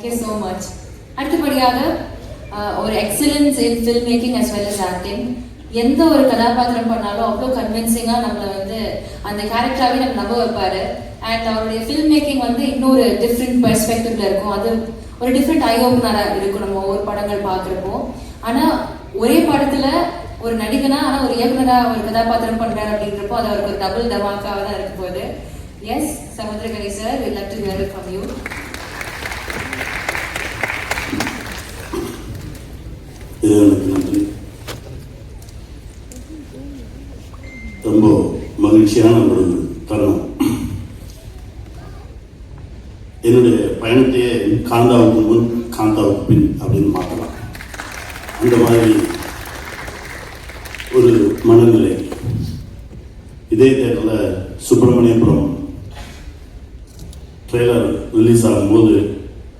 Thank you so much அடுத்தபடியாக ஒரு excellence in film making as well as acting எந்த ஒரு கதாபாத்திரம் பண்ணாலும் அவ்வளோ கன்வின்சிங்காக நம்மளை வந்து அந்த கேரக்டராகவே நம்ம நம்ப வைப்பார். அண்ட் அவருடைய ஃபில்ம் மேக்கிங் வந்து இன்னொரு டிஃப்ரெண்ட் பெர்ஸ்பெக்டிவ்ல இருக்கும். அது ஒரு டிஃப்ரெண்ட் ஐ ஓப்பனராக இருக்கும். நம்ம ஒவ்வொரு படங்கள் பார்க்குறப்போ. ஆனால் ஒரே படத்தில் ஒரு நடிகனா ஆனால் ஒரு இயக்குனராக ஒரு கதாபாத்திரம் பண்ணுறாரு அப்படின்றப்போ அது அவருக்கு ஒரு டபுள் தமாக்காக தான் இருக்கும் போது. Yes Samuthirakani sir will love to hear from you இறைவனுக்கு நன்றி. ரொம்ப மகிழ்ச்சியான ஒரு தருணம். என்னுடைய பயணத்தையே காந்தாவுக்கு முன் காந்தாவுக்கு பின் அப்படின்னு மாற்றலாம். அந்த மாதிரி ஒரு மனநிலை. இதே தேட்டரில் சுப்பிரமணியபுரம் ட்ரெய்லர் ரிலீஸ் ஆகும்போது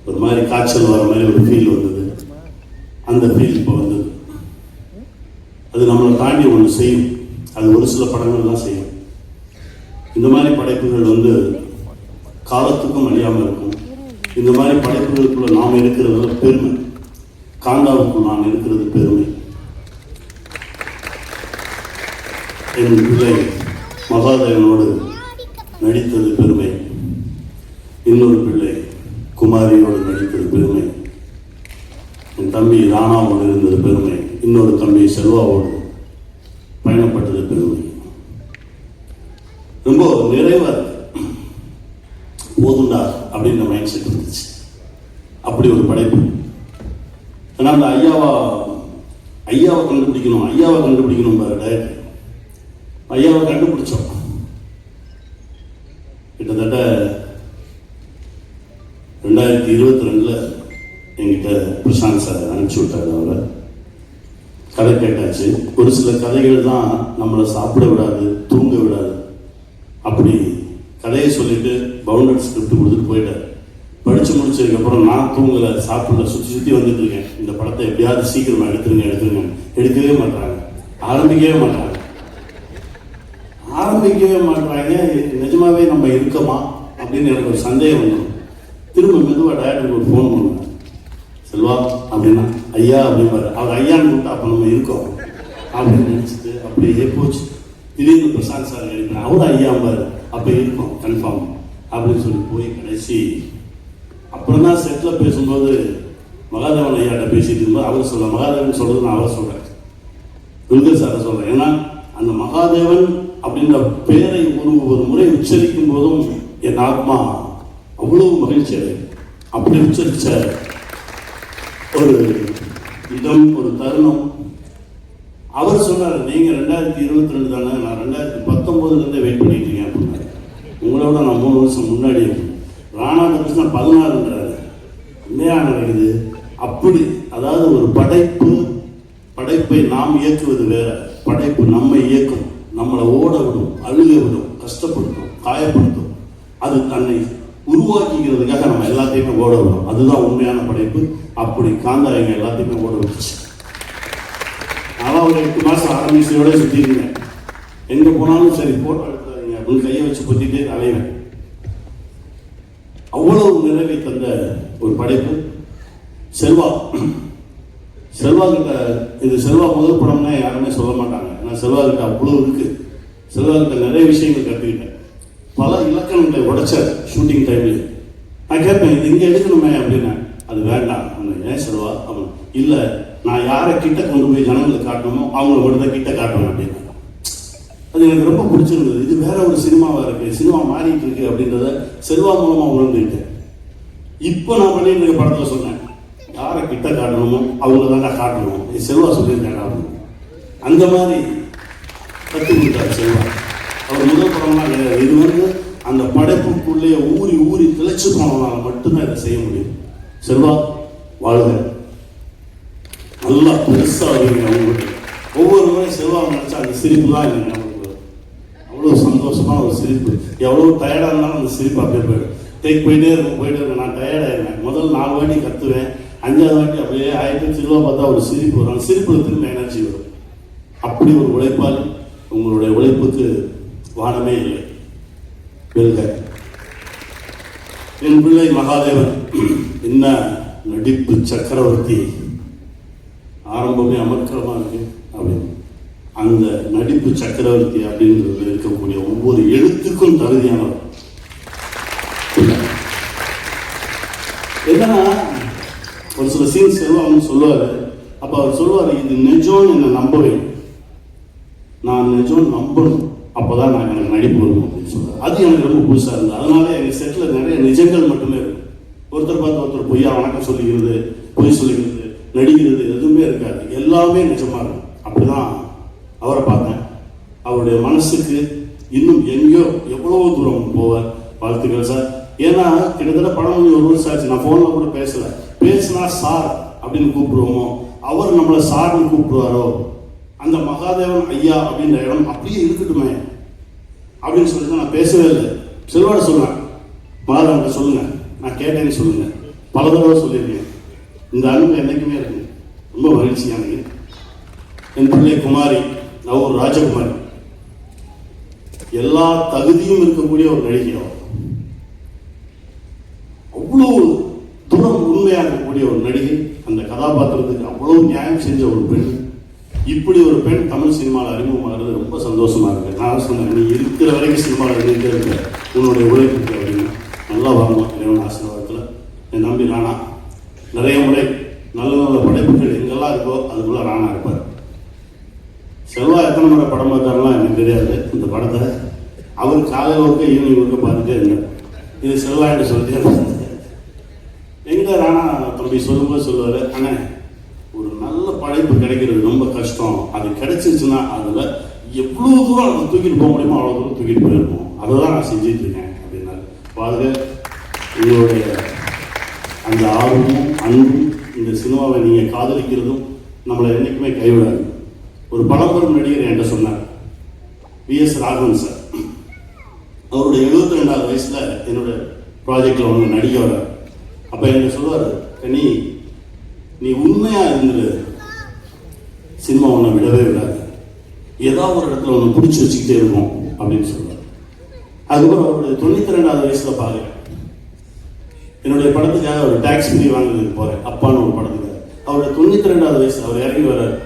ஒரு மாதிரி காய்ச்சல் வர மாதிரி ஒரு ஃபீல் வந்தது அந்த ஃபீல் இப்போ வந்தது அது நம்மளை தாண்டி ஒன்று செய்யும் படங்கள்லாம் படங்கள் செய்யும். இந்த மாதிரி படைப்புகள் வந்து காலத்துக்கும் அழியாமல் இருக்கும். இந்த மாதிரி படைப்புகளுக்குள்ள நாம் இருக்கிறதுல பெருமை. காந்தாவுக்குள் நான் இருக்கிறது பெருமை. என் பிள்ளை மகாதேவனோடு நடித்தது பெருமை. இன்னொரு பிள்ளை குமாரியோடு நடித்தது பெருமை. என் தம்பி ராணாவோடு இருந்தது பெருமை. இன்னொரு தம்பி செல்வாவோடு பயணப்பட்டது பெருமை. ஒரு நிறைவாக இருக்கு போதுண்டா அப்படின்ற மைண்ட் செட் இருந்துச்சு அப்படி ஒரு படைப்பு. ஆனால் அந்த ஐயாவா ஐயாவை கண்டுபிடிக்கணும் ஐயாவை கண்டுபிடிக்கணும் டயட் ஐயாவை கண்டுபிடிச்சோம். கிட்டத்தட்ட ரெண்டாயிரத்தி இருபத்தி ரெண்டுல என்கிட்ட பிரசாந்த் சார் அனுப்பிச்சி விட்டாரு அவரை. கதை கேட்டாச்சு. ஒரு சில கதைகள் தான் நம்மளை சாப்பிட விடாது தூங்க விடாது அப்படி கதையை சொல்லிட்டு பவுண்டட் ஸ்கிரிப்ட் கொடுத்துட்டு போயிட்டார். படிச்சு முடிச்சதுக்கப்புறம் நான் தூங்கலை சாப்பிடல சுற்றி சுற்றி வந்துட்டு இருக்கேன். இந்த படத்தை எப்படியாவது சீக்கிரமா எடுத்துருங்க எடுத்துருங்க. எடுக்கவே மாட்டாங்க ஆரம்பிக்கவே மாட்டாங்க ஆரம்பிக்கவே மாட்டாங்க நிஜமாவே நம்ம இருக்கமா? அப்படின்னு எனக்கு ஒரு சந்தேகம் வந்துடும் திரும்ப மெதுவாக டேரக்டருக்கு ஒரு ஃபோன் பண்ணுவேன் செல்வா அப்படின்னா ஐயா அப்படிம்பாரு. அவர் ஐயான்னு கூப்பிட்டா அப்போ நம்ம இருக்கோம். அப்படின்னு நினச்சிட்டு அப்படியே போச்சு. திடீர்னு பிரசாந்த் சார் எழுப்பினா அவர் ஐயாம்பாரு அப்போ இருக்கும் கன்ஃபார்ம் அப்படின்னு சொல்லி போய் கடைசி. அப்புறம் தான் செட்டில் பேசும்போது மகாதேவன் ஐயாட்ட பேசிட்டு இருக்கும்போது அவர் சொல்ல மகாதேவன் சொல்றது நான் அவர் சொல்கிறேன் துல்கர் சாரை சொல்கிறேன் ஏன்னா அந்த மகாதேவன் அப்படின்ற பெயரை ஒரு ஒரு முறை உச்சரிக்கும் போதும் என் ஆத்மா அவ்வளவு மகிழ்ச்சி அடையும். அப்படி உச்சரிச்ச ஒரு இடம் ஒரு தருணம் அவர் சொன்னார் நீங்கள் ரெண்டாயிரத்தி இருபத்தி ரெண்டு தானே நான் ரெண்டாயிரத்தி பத்தொம்போதுலேருந்தே வெயிட் பண்ணிட்டு இருக்கேன் அப்படின்னாரு. உங்களோட நான் மூணு வருஷம் முன்னாடி ராணா கிருஷ்ணன் பதினாறுன்றாரு. உண்மையாக நடக்குது? அப்படி அதாவது ஒரு படைப்பு படைப்பை நாம் இயக்குவது வேற. படைப்பு நம்மை இயக்கும். நம்மளை ஓட விடும் அழுக விடும் கஷ்டப்படுத்தும் காயப்படுத்தும். அது தன்னை உருவாக்கிக்கிறதுக்காக நம்ம எல்லாத்தையுமே ஓட விடும். அதுதான் உண்மையான படைப்பு. அப்படி காந்தாயங்க எல்லாத்தையுமே ஓட விட்டுச்சு. நான் ஒரு எட்டு மாதம் ஆரம்பிச்சோட சுற்றிருந்தேன் எங்கே போனாலும் சரி போட்டோ எடுத்தாதீங்க அப்படின்னு கையை வச்சு பொத்திட்டே அலைவேன் அவ்வளவு நிறைவை தந்த ஒரு படைப்பு. செல்வா. செல்வா கிட்ட இது செல்வா முதல் படம்னா யாருமே சொல்ல மாட்டாங்க. ஏன்னா செல்வா கிட்ட அவ்வளோ இருக்கு. செல்வா கிட்ட நிறைய விஷயங்கள் கற்றுக்கிட்டேன் பல இலக்கணங்களை உடைச்சார் ஷூட்டிங் டைம்ல நான் கேட்பேன் இது இங்கே எடுக்கணுமே? அப்படின்னா அது வேண்டாம். ஏன் செல்வா? அவன் இல்லை நான் யாரை கிட்ட கொண்டு போய் ஜனங்களுக்கு காட்டணுமோ அவங்கள மட்டும் தான் கிட்ட காட்டணும் அப்படின்னு அது எனக்கு ரொம்ப பிடிச்சிருந்தது. இது வேற ஒரு சினிமாவா இருக்கு. சினிமா மாறிட்டு இருக்கு அப்படின்றத செல்வா மூலமா உணர்ந்துட்டேன். இப்போ நான் பண்ணிட்டு இருக்க படத்துல சொன்னேன் யாரை கிட்ட காட்டணுமோ அவங்க தாங்க காட்டணும். இது செல்வா சொல்லியிருக்காங்க அப்படின்னு அந்த மாதிரி கற்றுக் செல்வா. அவர் முதல் படம்லாம் கிடையாது. இது வந்து அந்த படைப்புக்குள்ளே ஊறி ஊறி திளைச்சு போனவனால் மட்டும்தான் இதை செய்ய முடியும். செல்வா வாழ்க. நல்லா பெருசாக வருவீங்க அவங்களுக்கு ஒவ்வொரு முறையும் செல்வா நினச்சா அந்த சிரிப்பு தான் இல்லைங்க அவங்களுக்கு அவ்வளோ அவ்வளவு ஒரு சிரிப்பு. எவ்வளோ டயர்டாக இருந்தாலும் அந்த சிரிப்பு அப்படியே போயிடும். டேக் போயிட்டே இருக்கும் போயிட்டே இருக்கும். நான் டயர்டாயிருவேன் முதல் நாலு வாட்டி கத்துவேன். அஞ்சாவது வாட்டி அப்படியே ஆயிரத்தி சிறுவா பார்த்தா ஒரு சிரிப்பு வரும். அந்த சிரிப்பு திரும்ப எனர்ஜி வரும். அப்படி ஒரு உழைப்பால் உங்களுடைய உழைப்புக்கு வானமே இல்லை. வெல்க என் பிள்ளை மகாதேவன் என்ன நடிப்பு சக்கரவர்த்தி? ஆரம்பமே அமர்க்கலமா இருக்கு அப்படின்னு. அந்த நடிப்பு சக்கரவர்த்தி அப்படின்றதுல இருக்கக்கூடிய ஒவ்வொரு எழுத்துக்கும் தகுதியானவர். என்னன்னா ஒரு சில சீன்ஸ் எல்லாம் அவங்க சொல்லுவாரு. அப்ப அவர் சொல்லுவாரு இது நிஜம்னு என்னை நம்பவே நான் நிஜம் நம்பணும். அப்பதான் நான் எனக்கு நடிப்பு வரும் அப்படின்னு சொல்றாரு அது எனக்கு ரொம்ப புதுசா இருந்தது. அதனால எங்கள் செட்டில் நிறைய நிஜங்கள் மட்டுமே இருக்கு. ஒருத்தர் பார்த்து ஒருத்தர் பொய்யா வணக்கம் சொல்லிக்கிறது பொய் சொல்லிக்கிறது நடிக்கிறது எதுவுமே இருக்காது. எல்லாமே நிஜமாக இருக்கும். அப்படிதான் அவரை பார்த்தேன். அவருடைய மனசுக்கு இன்னும் எங்கேயோ எவ்வளோ தூரம் போவார். வாழ்த்துக்கள் சார். ஏன்னா கிட்டத்தட்ட படம் கொஞ்சம் ஒரு வருஷம் ஆச்சு. நான் ஃபோனில் கூட பேசலை. பேசினா சார் அப்படின்னு கூப்பிடுவோமோ? அவர் நம்மளை சார்னு கூப்பிடுவாரோ? அந்த மகாதேவன் ஐயா அப்படின்ற இடம் அப்படியே இருக்கட்டுமே அப்படின்னு சொல்லி நான் பேசவே இல்லை. செல்வாட சொன்னேன் மகாதேவன் சொல்லுங்கள் நான் கேட்டேன்னு சொல்லுங்கள் பல தடவை சொல்லியிருக்கேன். இந்த அன்பு என்றைக்குமே இருக்கு. ரொம்ப மகிழ்ச்சியானது. என் பிள்ளை குமாரி நான் ஒரு ராஜகுமாரி. எல்லா தகுதியும் இருக்கக்கூடிய ஒரு நடிகை அவ்வளோ அவ்வளவு தூரம் உண்மையாக இருக்கக்கூடிய ஒரு நடிகை. அந்த கதாபாத்திரத்துக்கு அவ்வளவு நியாயம் செஞ்ச ஒரு பெண். இப்படி ஒரு பெண் தமிழ் சினிமாவில் அறிமுகமாகிறது ரொம்ப சந்தோஷமா இருக்கு. நான் சொன்னேன் நீ இருக்கிற வரைக்கும் சினிமாவில் இருந்துட்டே இருக்க. உன்னுடைய உழைப்பு அப்படின்னு. நல்லா வாங்கலாம் இறைவன் ஆசீர்வாதத்தில் என் நம்பி ராணா நிறைய முறை நல்ல நல்ல படைப்புகள் எங்கெல்லாம் இருக்கோ அதுக்குள்ள ராணா இருப்பார் செல்வா எத்தனை முறை படம் பார்த்தாருலாம் எனக்கு தெரியாது இந்த படத்தை. அவர் காலையில் ஒர்க்க ஈவினிங் ஒர்க்க பார்த்துட்டே இருந்தார். இது செல்லாண்டு சொல்லிட்டே இருந்தார். எங்க ராணா தம்பி சொல்லும்போது சொல்லுவாரு அண்ணே ஒரு நல்ல படைப்பு கிடைக்கிறது ரொம்ப கஷ்டம். அது கிடைச்சிச்சுன்னா அதுல எவ்வளவு தூரம் அதை தூக்கிட்டு போக முடியுமோ அவ்வளவு தூரம் தூக்கிட்டு போயிருப்போம். அதை தான் நான் செஞ்சுட்டு இருக்கேன் அப்படின்னாரு. பாருங்க உங்களுடைய அந்த ஆர்வமும் அன்பும் இந்த சினிமாவை நீங்க காதலிக்கிறதும் நம்மளை என்னைக்குமே கைவிடாது. ஒரு பழம்பெரும் நடிகர் என்கிட்ட சொன்னார் வி எஸ் ராகவன் சார். அவருடைய எழுபத்தி ரெண்டாவது வயசுல என்னோட ப்ராஜெக்ட்ல ஒன்று நடிக்க வர அப்ப எனக்கு சொல்லுவார் கனி நீ உண்மையா இருந்துரு. சினிமா ஒன்றை விடவே விடாது. ஏதாவது ஒரு இடத்துல ஒன்று பிடிச்சி வச்சுக்கிட்டே இருக்கும் அப்படின்னு சொல்லுவார். அதுக்கப்புறம் அவருடைய தொண்ணூத்தி ரெண்டாவது வயசுல பாருங்க. என்னுடைய படத்துக்காக ஒரு டாக்ஸ் ஃப்ரீ வாங்குறதுக்கு போறேன். அப்பான்னு ஒரு படத்துக்காக. அவருடைய தொண்ணூத்தி ரெண்டாவது வயசு அவர் இறங்கி வர்றார்.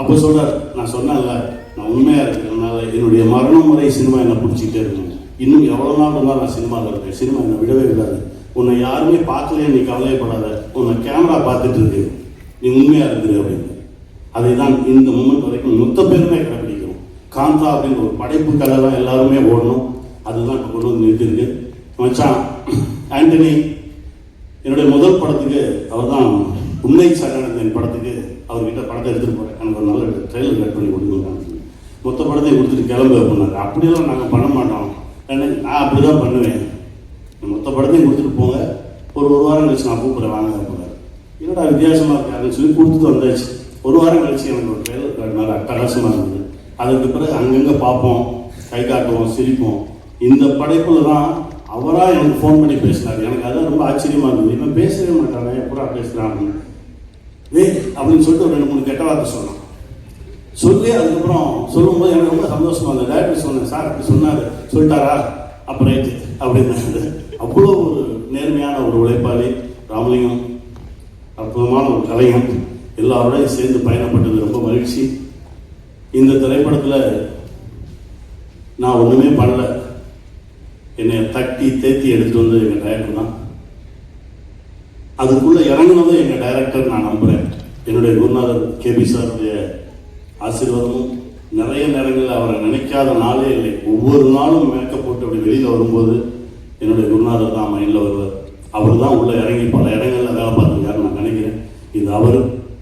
அப்போ சொல்றார் நான் சொன்னேன்ல நான் உண்மையாக இருக்கிறதுனால என்னுடைய மரணம் வரை சினிமா என்ன பிடிச்சிக்கிட்டே இருக்கும் இன்னும் எவ்வளோ நாள் இருந்தாலும் நான் சினிமாவில் இருக்கேன். சினிமா என்னை விடவே விடாது. உன்னை யாருமே பார்க்கலையே நீ கவலையப்படாத. உன்னை கேமரா பார்த்துட்டு இருக்கு. நீ உண்மையாக இருக்குது அப்படின்னு. அதை தான் இந்த மூமெண்ட் வரைக்கும் மொத்த பேருமே கடைபிடிக்கிறோம் காந்தா அப்படின்னு ஒரு படைப்புக்காக தான் எல்லாருமே ஓடணும். அதுதான் இப்போ கொண்டு வந்து நிறுத்திருக்கு மச்சான் ஆண்டனி என்னுடைய முதல் படத்துக்கு அவர் தான் உண்மை சரணன் படத்துக்கு அவர்கிட்ட படத்தை எடுத்துகிட்டு போகிறேன் எனக்கு ஒரு நல்ல ட்ரெயிலர் கட் பண்ணி கொடுங்க. மொத்த படத்தையும் கொடுத்துட்டு கிளம்பு அப்படின்னாரு. அப்படியெல்லாம் நாங்கள் பண்ண மாட்டோம். நான் நான் அப்படிதான் பண்ணுவேன். மொத்த படத்தையும் கொடுத்துட்டு போங்க. ஒரு ஒரு வாரம் கழிச்சு நான் கூப்பிட்றேன் வாங்க அப்படின்னாரு என்னடா வித்தியாசமாக இருக்காருன்னு அப்படின்னு சொல்லி கொடுத்துட்டு வந்தாச்சு. ஒரு வாரம் கழிச்சு எனக்கு ஒரு ட்ரெயிலர் காட்டினால அட்டகாசமாக இருந்தது. அதுக்கு பிறகு அங்கங்கே பார்ப்போம் கை காட்டுவோம் சிரிப்போம். இந்த படைப்பில் தான் அவராக எனக்கு ஃபோன் பண்ணி பேசினாரு. எனக்கு அதான் ரொம்ப ஆச்சரியமா இருந்தது. இவன் பேசவே மாட்டானே எப்படா பேசுகிறான் அப்படின்னு ஏய் அப்படின்னு சொல்லிட்டு ஒரு ரெண்டு மூணு கெட்ட வார்த்தை சொன்னான். சொல்லி அதுக்கப்புறம் சொல்லும்போது எனக்கு ரொம்ப சந்தோஷமா இருந்தது. டேரக்டர் சொன்னேன் சார் இப்படி சொன்னார். சொல்லிட்டாரா? அப்புறம் ரைட்டு அப்படின்னாரு அவ்வளோ ஒரு நேர்மையான ஒரு உழைப்பாளி ராமலிங்கம். அற்புதமான ஒரு கலைஞன். எல்லாரோடையும் சேர்ந்து பயணப்பட்டது ரொம்ப மகிழ்ச்சி. இந்த திரைப்படத்தில் நான் ஒன்றுமே பண்ணல. என்னை தட்டி தேத்தி எடுத்துகிட்டு வந்து எங்கள் டைரக்டர் தான். அதுக்குள்ளே இறங்கினதும் எங்கள் டைரக்டர் நான் நம்புகிறேன் என்னுடைய குருநாதர் கேபி சாருடைய ஆசீர்வாதமும் நிறைய நேரங்களில் அவரை நினைக்காத நாளே இல்லை. ஒவ்வொரு நாளும் மேக்கப் போட்டு அப்படி வெளியில் வரும்போது என்னுடைய குருநாதர் தான் மைண்டில் வருவார். அவர் தான் உள்ளே இறங்கி பல இடங்களில் வேலை பார்த்துருக்காரு நான் நினைக்கிறேன். இது அவர்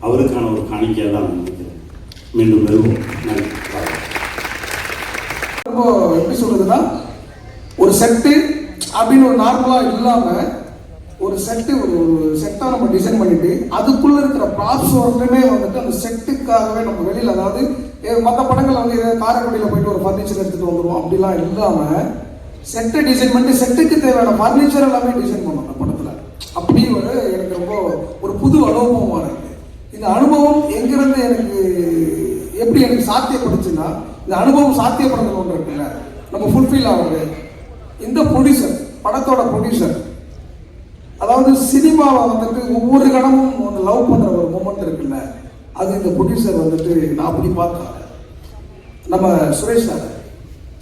அவருக்கான ஒரு காணிக்கையாக தான் நான் நினைக்கிறேன். மீண்டும் வருவோம். நன்றி. ரொம்ப எப்படி சொல்கிறதுன்னா ஒரு செட்டு அப்படின்னு ஒரு நார்மலாக இல்லாமல் ஒரு செட்டு ஒரு ஒரு செட்டா நம்ம டிசைன் பண்ணிட்டு அதுக்குள்ள இருக்கிற ப்ராப்ஸ் ஒர்க்குமே வந்துட்டு அந்த செட்டுக்காகவே நம்ம வெளியில அதாவது மற்ற படங்கள்ல வந்து ஏதாவது போயிட்டு ஒரு ஃபர்னிச்சர் எடுத்துட்டு வந்துருவோம். அப்படிலாம் இல்லாம செட்டை டிசைன் பண்ணி செட்டுக்கு தேவையான ஃபர்னிச்சர் எல்லாமே டிசைன் பண்ணோம் அந்த படத்துல. அப்படி ஒரு எனக்கு ரொம்ப ஒரு புது அனுபவமா இருக்கு. இந்த அனுபவம் எங்கிருந்து எனக்கு எப்படி எனக்கு சாத்தியப்படுச்சுன்னா இந்த அனுபவம் சாத்தியப்படுறது ஒன்று இருக்குல்ல. நம்ம ஃபுல்ஃபில் ஆகுது இந்த ப்ரொடியூசர் படத்தோட ப்ரொடியூசர் அதாவது சினிமாவை வந்துட்டு ஒவ்வொரு கணமும் ஒன்று லவ் பண்ணுற ஒரு மூமெண்ட் இருக்குல்ல அது இந்த ப்ரொடியூசர் வந்துட்டு நான் அப்படி பார்க்குறேன் நம்ம சுரேஷ் சார்.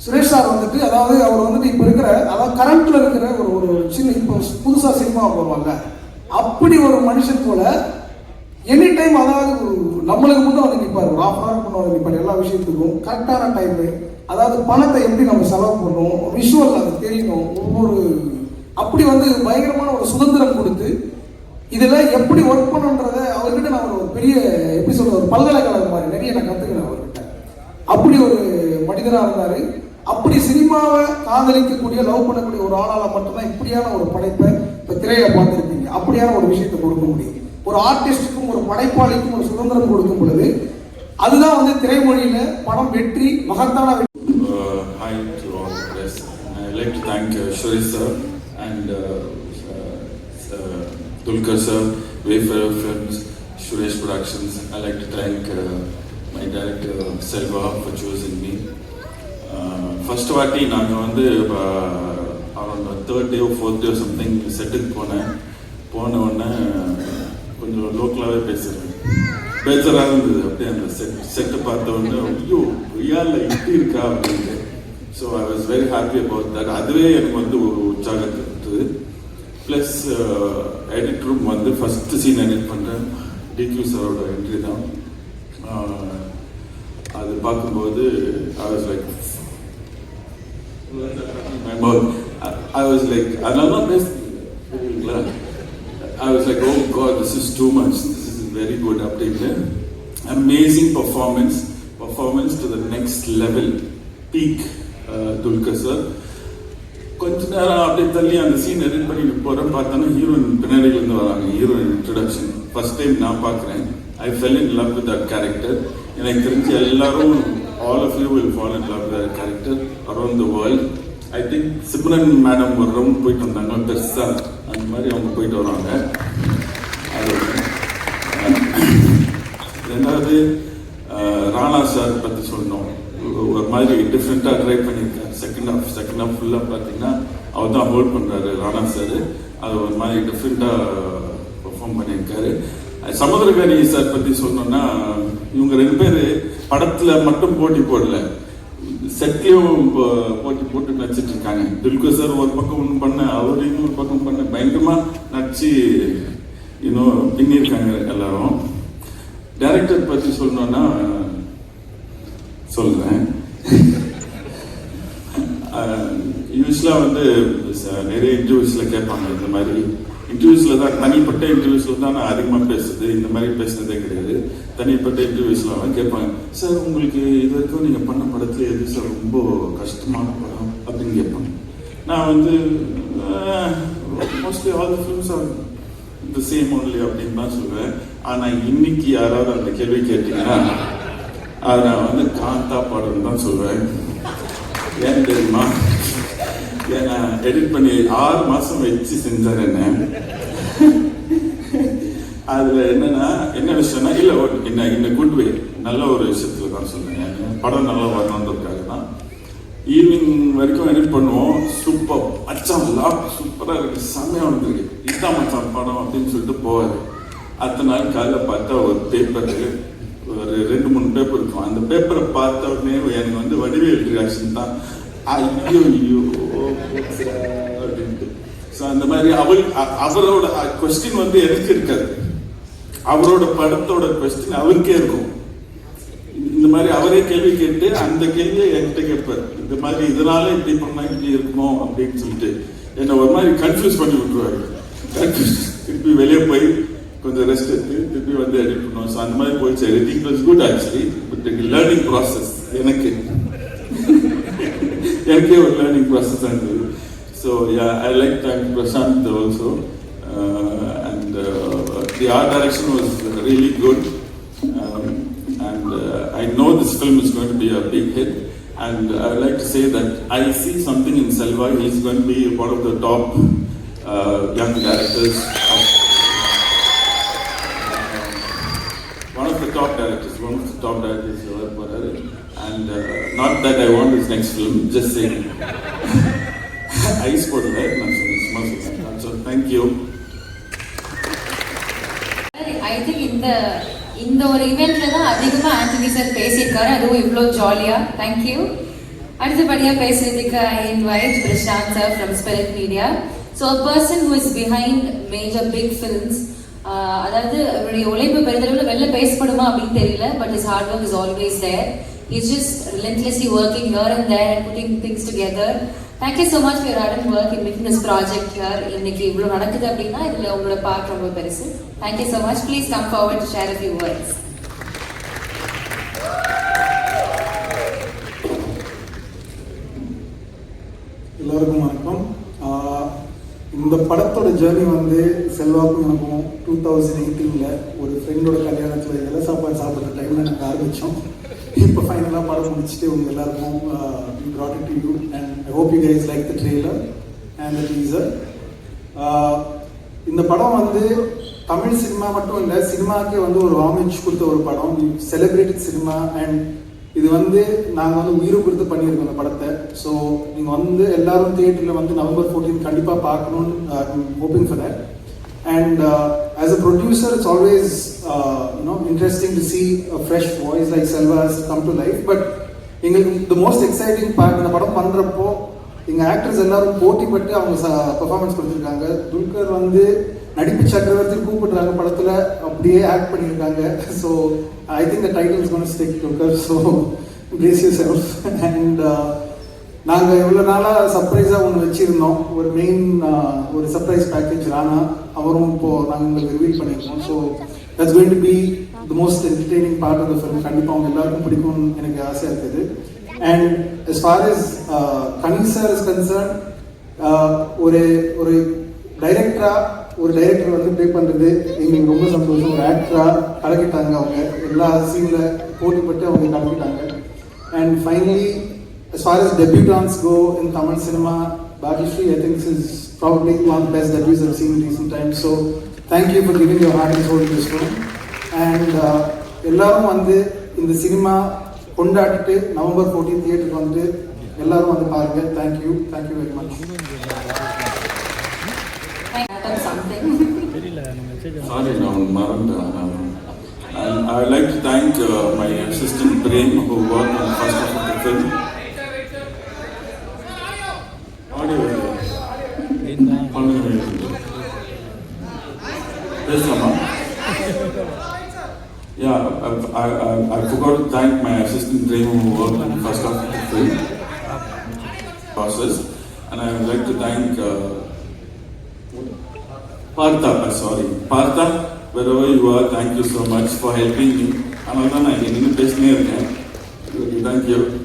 சுரேஷ் சார் வந்துட்டு அதாவது அவர் வந்துட்டு இப்போ இருக்கிற அதாவது கரண்ட்ல இருக்கிற ஒரு ஒரு சின்ன இப்போ புதுசாக சினிமா போவாங்க. அப்படி ஒரு மனுஷன் போல எனி டைம் அதாவது நம்மளுக்கு முன்னே வந்து நிற்பார் ஒரு ஆஃப் ஹவர் முன்னே வந்து நிற்பார் எல்லா விஷயத்துக்கும் கரெக்டான டைமு அதாவது பணத்தை எப்படி நம்ம செலவு பண்ணணும்? விஷுவல் அது தெரியணும். ஒவ்வொரு அப்படி வந்து பயங்கரமான ஒரு சுதந்திரம் கொடுத்து இதில் எப்படி ஒர்க் பண்ணுன்றத அவர்கிட்ட நான் ஒரு பெரிய எப்படி சொல்ற ஒரு பல்கலைக்கழகம் மாதிரி நிறைய நான் கற்றுக்கிறேன் அவர்கிட்ட. அப்படி ஒரு மனிதனாக இருந்தார். அப்படி சினிமாவை காதலிக்கக்கூடிய லவ் பண்ணக்கூடிய ஒரு ஆளால் மட்டும்தான் இப்படியான ஒரு படைப்பை இப்போ திரையில பார்த்துருப்பீங்க. அப்படியான ஒரு விஷயத்தை கொடுக்க முடியும். ஒரு ஆர்டிஸ்டுக்கும் ஒரு படைப்பாளிக்கும் ஒரு சுதந்திரம் கொடுக்கும் பொழுது அதுதான் வந்து திரைமொழியில படம் வெற்றி மகத்தான வெற்றி. Uh, hi to all the press. I'd like to thank uh, Shuri sir. And uh, uh, uh, Dulkar sir, Wayfarer Films, Suresh Productions. I'd like to thank uh, my director Selva for choosing me. First வாட்டி நாங்கள் வந்து around third day fourth day something செட்டுக்கு போனேன். போன உடனே கொஞ்சம் லோக்கலாகவே பேசுகிறேன் பேச்சராக இருந்தது. அப்படியே அந்த செட் செட்டை பார்த்த உடனே ஐயோ ரியாலில் இப்படி இருக்கா அப்படின்ட்டு. So I was very happy about that அதுவே எனக்கு வந்து ஒரு உற்சாகத்தை இருக்குது ப்ளஸ் எடிட் வந்து ஃபஸ்ட்டு சீன் எடிட் பண்ணுற டிக்யூ சாரோட என்ட்ரி தான் அது பார்க்கும்போது I was like I was like அதனால தான் I was like oh god this is too much this is very good அப்படின்னு amazing performance performance to the next level peak Dulquer sir கொஞ்ச நேரம் அப்படியே தள்ளி அந்த சீன் எடிட் பண்ணிட்டு போறேன் பார்த்தோன்னா ஹீரோயின் பின்னாடில இருந்து வராங்க. ஹீரோயின் இன்ட்ரடக்ஷன் ஃபர்ஸ்ட் டைம் நான் பார்க்குறேன். I fell in love with that character எனக்கு தெரிஞ்சு எல்லாரும் all of you will follow in love that character around the world I think Simran madam ஒரு ரவுண்ட் போயிட்டு வந்தாங்க. பெருசா அந்த மாதிரி அவங்க போயிட்டு வராங்க. அது ரெண்டாவது ராணா சார் பற்றி சொன்னோம். ஒரு- ஒரு மாதிரி டிஃப்ரெண்ட்டாக ட்ரை பண்ணியிருக்கேன் செகண்ட் ஹாஃப் செகண்ட் ஹாஃப் ஃபுல்லாக பார்த்தீங்கன்னா அவர் தான் ஹோல்ட் பண்ணுறாரு ராணா சார். அது ஒரு மாதிரி டிஃப்ரெண்ட்டாக பெர்ஃபார்ம் பண்ணியிருக்காரு. அஹ், சார் பற்றி சொன்னோன்னா இவங்க ரெண்டு பேர் படத்தில் மட்டும் போட்டி போடல. செட்லயும் போட்டி போட்டு நடிச்சிட்டு இருக்காங்க துல்கர் சார் ஒரு பக்கம் ஒன்று பண்ண அவர் இன்னொரு பக்கம் பண்ண பயங்கரமாக நடிச்சு இன்னும் பின்னிருக்காங்க எல்லாரும். டைரக்டர் பற்றி சொல்லணும்னா சொல்கிறேன் யூஸ்வலாக வந்து ச- நிறைய இன்டர்வியூஸில் கேட்பாங்க. இந்த மாதிரி இன்டர்வியூஸில் தான் தனிப்பட்ட இன்டர்வியூஸில் தான் நான் அதிகமாக பேசுது இந்த மாதிரி பேசுனதே கிடையாது. தனிப்பட்ட இன்டர்வியூஸில் கேட்பாங்க சார் உங்களுக்கு இது வரைக்கும் நீங்கள் பண்ண படத்தில் எது சார் ரொம்ப கஷ்டமான படம்? அப்படின்னு கேட்பாங்க. நான் வந்து mostly all films are the same only அப்படின்னு தான் சொல்லுவேன். ஆனால் இன்னைக்கு யாராவது அந்த கேள்வி கேட்டீங்கன்னா அதை நான் வந்து காந்தா படம் தான் சொல்லுவேன். ஏன் தெரியுமா? என்னை எடிட் பண்ணி ஆறு மாதம் வச்சு செஞ்சார் என்ன அதில் என்னன்னா என்ன விஷயம்னா இல்லை ஒரு என்ன என்னை குட் வே நல்ல ஒரு விஷயத்துல தான் சொல்லுங்கள் படம் நல்லா வரணுன்றதுக்காக தான் ஈவினிங் வரைக்கும் எடிட் பண்ணுவோம். சூப்பர் மச்சான் லாப் சூப்பராக இருக்கு. செம்மையாக வந்துருக்கு. இதுதான் மச்சான் படம் அப்படின்னு சொல்லிட்டு போவார். அடுத்த நாள் காலைல பார்த்தா ஒரு பேப்பர் ஒரு ரெண்டு மூணு பேப்பர் இருக்கும். அந்த பேப்பரை பார்த்த உடனே எனக்கு வந்து வடிவேல் ரியாக்ஷன் தான் ஐயோ ஐயோ அப்படின்ட்டு ஸோ அந்த மாதிரி அவள் அவரோட கொஸ்டின் வந்து எனக்கு இருக்காது. அவரோட படத்தோட கொஸ்டின் அவருக்கே இருக்கும். இந்த மாதிரி அவரே கேள்வி கேட்டு அந்த கேள்வியை என்கிட்ட கேட்பார். இந்த மாதிரி இதனால இப்படி பண்ணா இப்படி இருக்கணும் அப்படின்னு சொல்லிட்டு. என்னை ஒரு மாதிரி கன்ஃபியூஸ் பண்ணி விட்டுருவாரு. கன்ஃபியூஸ் திருப்பி வெளியே போய் கொஞ்சம் ரெஸ்ட் எடுத்து திருப்பி வந்து எடிட் பண்ணுவோம். ஸோ அந்த மாதிரி போயிடுச்சு. Editing was good actually but learning process எனக்கு Yake our learning process and so yeah, I like thank Prashant also. Uh, and uh, the art direction was really good. Um, and uh, I know this film is going to be a big hit. And I would like to say that I see something in Selva. He's going to be one of the top uh, young directors. Of, uh, one of the top directors, one of the top directors. And not that I want is next film just say ice போடல நான் சொன்னேன் சும்மா சொல்றேன் so thank you I think இந்த இந்த ஒரு இவெண்ட்ல தான் அதிகமா ஆண்டனி சார் பேசியிருக்காரு. அதுவும் இவ்வளோ ஜாலியா தேங்க்யூ அடுத்தபடியா பேசுறதுக்கு I invite Prashanth sir from Spirit Media so a person who is behind major big films அதாவது அவருடைய உழைப்பு பெருந்தளவில் வெளில பேசப்படுமா அப்படின்னு தெரியல but is hard work is always there is just relentlessly working here and there and putting things together. Thank you so much for your hard work in making this project here. இன்னைக்கு இவ்வளோ நடக்குது அப்படின்னா இதுல உங்களோட part ரொம்ப பெருசு Thank you so much. Please come forward to share a few words. எல்லோருக்கும் வணக்கம் ஆஹ் இந்த படத்தோட ஜேர்னி வந்து செல்வாக்கும் எனக்கும் டூ தௌசண்ட் எயிட்டீனில் ஒரு ஃப்ரெண்டோட கல்யாணத்தில் இலை சாப்பாடு சாப்பிட்ற டைமில் நாங்கள் ஆரம்பித்தோம் இப்போ ஃபைனலாக படம் முடிச்சுட்டு உங்கள் எல்லாருக்கும் uh, brought to you and I hope you guys like the trailer and the teaser இந்த படம் வந்து தமிழ் சினிமா மட்டும் இல்லை சினிமாக்கே வந்து ஒரு ஹாமேஜ் கொடுத்த ஒரு படம். செலிப்ரேட்டட் சினிமா அண்ட் இது வந்து நாங்கள் வந்து உயிரை கொடுத்து பண்ணியிருக்கோம் இந்த படத்தை. ஸோ நீங்கள் வந்து எல்லாரும் தியேட்டரில் வந்து நவம்பர் ஃபோர்டீன் கண்டிப்பாக பார்க்கணும்னு hoping for that and as a producer it's always you know interesting to see fresh voice like செல்வாஸ் come to life but எங்களுக்கு த மோஸ்ட் எக்ஸைட்டிங் பார்ட் இந்த படம் பண்ணுறப்போ எங்கள் ஆக்டர்ஸ் எல்லாரும் போட்டிப்பட்டு அவங்க பெர்ஃபார்மன்ஸ் கொடுத்துருக்காங்க. துல்கர் வந்து நடிப்பு சக்கரவர்த்தி கூப்பிடுறாங்க படத்தில். அப்படியே ஆக்ட் பண்ணியிருக்காங்க. So I think the title is gonna stick Dulquer. So brace yourself and நாங்கள் இவ்வளோ நாளாக சர்ப்ரைஸாக ஒன்று வச்சுருந்தோம். ஒரு மெயின் ஒரு சர்ப்ரைஸ் பேக்கேஜ் ராணா அவரும் இப்போது நாங்கள் உங்களுக்கு ரிவீல் பண்ணியிருக்கோம். So that's going to be the most entertaining part of the film கண்டிப்பாக அவங்க எல்லாருக்கும் பிடிக்கும்னு எனக்கு ஆசையாக இருக்குது. And as far as uh, Kani sir is concern ஒரு ஒரு டைரக்டராக ஒரு டைரக்டர் வந்து ப்ளே பண்ணுறது எங்களுக்கு ரொம்ப சந்தோஷம். ஒரு ஆக்டராக கலக்கிட்டாங்க அவங்க. எல்லா சீனில் போட்டிப்பட்டு அவங்க கலக்கிட்டாங்க and finally as far as debutants go in Tamil cinema, Bhagishri I think is probably one of the best debuts I've seen in recent times. So thank you for giving your heart and soul to this film. And எல்லாரும் வந்து இந்த cinema கொண்டாடிட்டு November fourteen தியேட்டருக்கு வந்து எல்லாரும் வந்து பாருங்க thank you thank you very much Thank you something. Sorry, no, Maranda. And I would like to thank uh, my assistant Prem who worked on the first half of the film. Yes, Amma. Yeah, I, I, I, I, forgot to thank my assistant Raymond, who worked on the first half of the film process. And I would like to thank uh, Partha, uh, sorry. Partha, wherever you are, thank you so much for helping me. And also, I didn't Thank you.